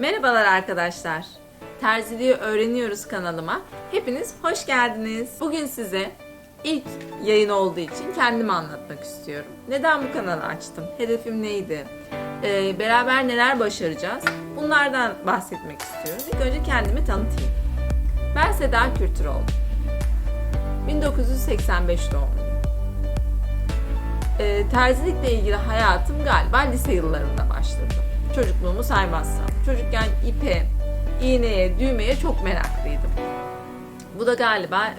Merhabalar arkadaşlar. Terziliği öğreniyoruz kanalıma. Hepiniz hoş geldiniz. Bugün size ilk yayın olduğu için kendimi anlatmak istiyorum. Neden bu kanalı açtım? Hedefim neydi? Ee, beraber neler başaracağız? Bunlardan bahsetmek istiyorum. İlk önce kendimi tanıtayım. Ben Seda Kürtüroğlu. 1985 doğumluyum. Ee, terzilikle ilgili hayatım galiba lise yıllarında başladı. Çocukluğumu saymazsam. Çocukken ipe, iğneye, düğmeye çok meraklıydım. Bu da galiba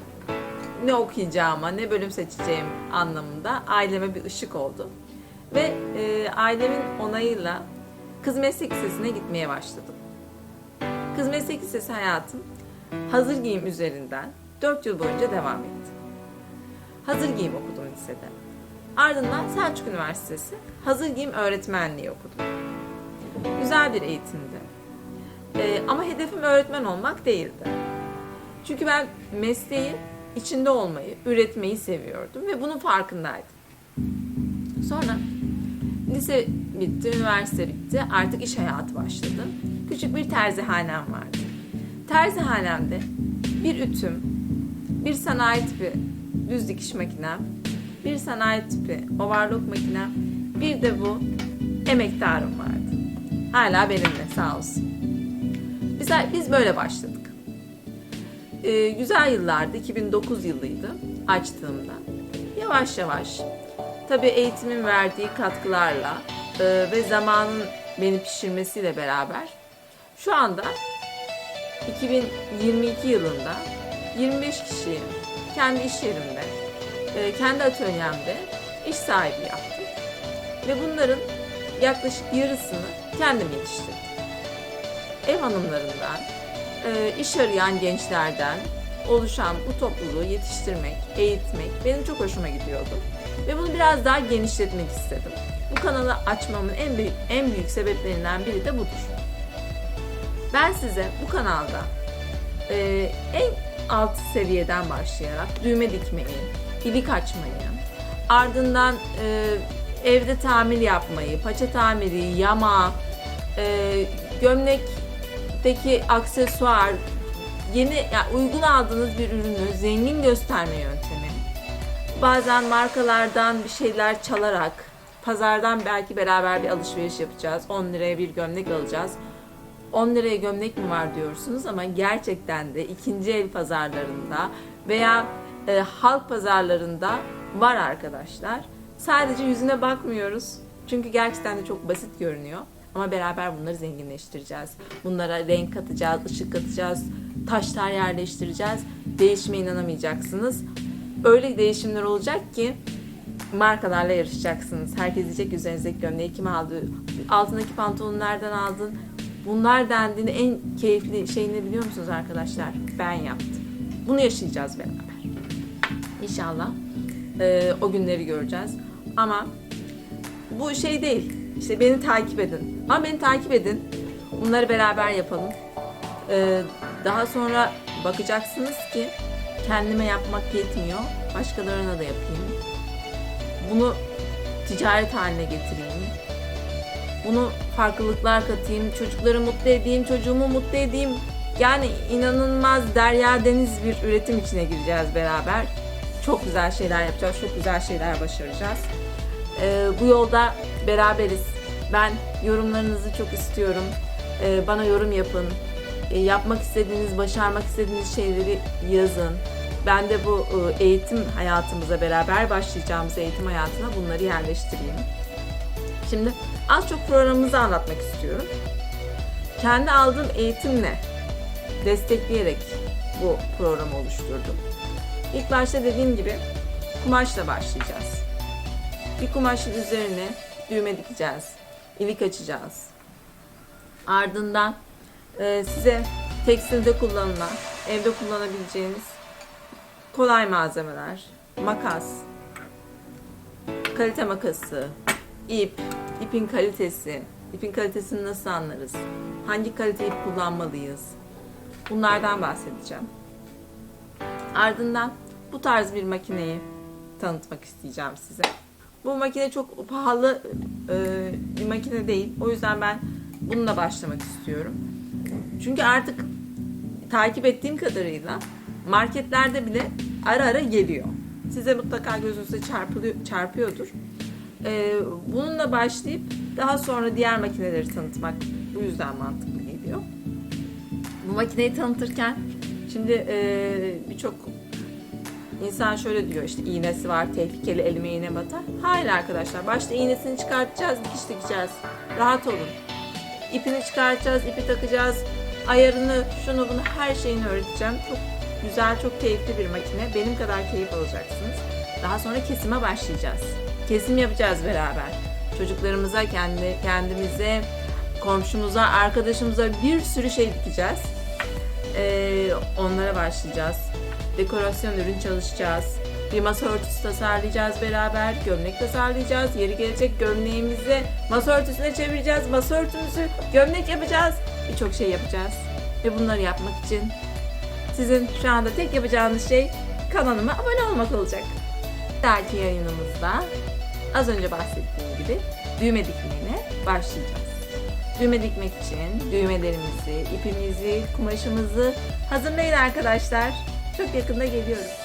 ne okuyacağıma, ne bölüm seçeceğim anlamında aileme bir ışık oldu. Ve e, ailemin onayıyla Kız Meslek Lisesi'ne gitmeye başladım. Kız Meslek Lisesi hayatım hazır giyim üzerinden 4 yıl boyunca devam etti. Hazır giyim okudum lisede. Ardından Selçuk Üniversitesi hazır giyim öğretmenliği okudum. Güzel bir eğitimdi. Ee, ama hedefim öğretmen olmak değildi. Çünkü ben mesleği içinde olmayı, üretmeyi seviyordum ve bunun farkındaydım. Sonra lise bitti, üniversite bitti. Artık iş hayatı başladı. Küçük bir terzihanem vardı. Terzihanemde bir ütüm, bir sanayi tipi düz dikiş makinem, bir sanayi tipi overlock makinem, bir de bu emektarım vardı. Hala benimle sağ olsun. Biz, biz böyle başladık. Ee, güzel yıllardı, 2009 yılıydı açtığımda. Yavaş yavaş, tabii eğitimin verdiği katkılarla e, ve zamanın beni pişirmesiyle beraber şu anda 2022 yılında 25 kişiyim. Kendi iş yerimde, e, kendi atölyemde iş sahibi yaptım. Ve bunların yaklaşık yarısını kendim yetiştirdim. Ev hanımlarından, e, iş arayan gençlerden oluşan bu topluluğu yetiştirmek, eğitmek benim çok hoşuma gidiyordu. Ve bunu biraz daha genişletmek istedim. Bu kanalı açmamın en büyük, en büyük sebeplerinden biri de budur. Ben size bu kanalda e, en alt seviyeden başlayarak düğme dikmeyi, ilik açmayı, ardından e, evde tamir yapmayı, paça tamiri, yama, e, gömlekteki aksesuar, yeni yani uygun aldığınız bir ürünü zengin gösterme yöntemi. Bazen markalardan bir şeyler çalarak, pazardan belki beraber bir alışveriş yapacağız. 10 liraya bir gömlek alacağız. 10 liraya gömlek mi var diyorsunuz ama gerçekten de ikinci el pazarlarında veya e, halk pazarlarında var arkadaşlar. Sadece yüzüne bakmıyoruz. Çünkü gerçekten de çok basit görünüyor. Ama beraber bunları zenginleştireceğiz. Bunlara renk katacağız, ışık katacağız, taşlar yerleştireceğiz. Değişime inanamayacaksınız. Öyle değişimler olacak ki markalarla yarışacaksınız. Herkes diyecek üzerinizdeki gömleği kim aldı? Altındaki pantolonu nereden aldın? Bunlar dendiğinde en keyifli şey ne biliyor musunuz arkadaşlar? Ben yaptım. Bunu yaşayacağız beraber. İnşallah e, o günleri göreceğiz. Ama bu şey değil. İşte beni takip edin. Ama beni takip edin. Bunları beraber yapalım. E, daha sonra bakacaksınız ki kendime yapmak yetmiyor. Başkalarına da yapayım. Bunu ticaret haline getireyim. Bunu farklılıklar katayım, çocukları mutlu edeyim, çocuğumu mutlu edeyim. Yani inanılmaz derya deniz bir üretim içine gireceğiz beraber. Çok güzel şeyler yapacağız, çok güzel şeyler başaracağız. Ee, bu yolda beraberiz. Ben yorumlarınızı çok istiyorum. Ee, bana yorum yapın. Ee, yapmak istediğiniz, başarmak istediğiniz şeyleri yazın. Ben de bu e, eğitim hayatımıza beraber başlayacağımız eğitim hayatına bunları yerleştireyim. Şimdi az çok programımızı anlatmak istiyorum. Kendi aldığım eğitimle destekleyerek bu programı oluşturdum. İlk başta dediğim gibi kumaşla başlayacağız. Bir kumaşın üzerine düğme dikeceğiz. ilik açacağız. Ardından e, size tekstilde kullanılan, evde kullanabileceğiniz kolay malzemeler, makas, kalite makası, ip, ipin kalitesi, ipin kalitesini nasıl anlarız, hangi kalite ip kullanmalıyız, bunlardan bahsedeceğim. Ardından bu tarz bir makineyi tanıtmak isteyeceğim size. Bu makine çok pahalı e, bir makine değil. O yüzden ben bununla başlamak istiyorum. Çünkü artık takip ettiğim kadarıyla marketlerde bile ara ara geliyor. Size mutlaka gözünüze çarpılıyor, çarpıyordur. Ee, bununla başlayıp daha sonra diğer makineleri tanıtmak bu yüzden mantıklı geliyor. Bu makineyi tanıtırken şimdi e, birçok insan şöyle diyor işte iğnesi var tehlikeli elime iğne batar. Hayır arkadaşlar başta iğnesini çıkartacağız dikiş dikeceğiz. Rahat olun. İpini çıkartacağız, ipi takacağız. Ayarını, şunu bunu her şeyini öğreteceğim. Çok güzel, çok keyifli bir makine. Benim kadar keyif alacaksınız. Daha sonra kesime başlayacağız. Kesim yapacağız beraber. Çocuklarımıza, kendi kendimize, komşumuza, arkadaşımıza bir sürü şey dikeceğiz. Ee, onlara başlayacağız. Dekorasyon ürün çalışacağız. Bir masa örtüsü tasarlayacağız beraber. Gömlek tasarlayacağız. Yeri gelecek gömleğimizi masa örtüsüne çevireceğiz. Masa örtümüzü gömlek yapacağız. Birçok şey yapacağız. Ve bunları yapmak için sizin şu anda tek yapacağınız şey kanalıma abone olmak olacak. Dahaki yayınımızda az önce bahsettiğim gibi düğme dikmeye başlayacağız. Düğme dikmek için düğmelerimizi, ipimizi, kumaşımızı hazırlayın arkadaşlar. Çok yakında geliyorum.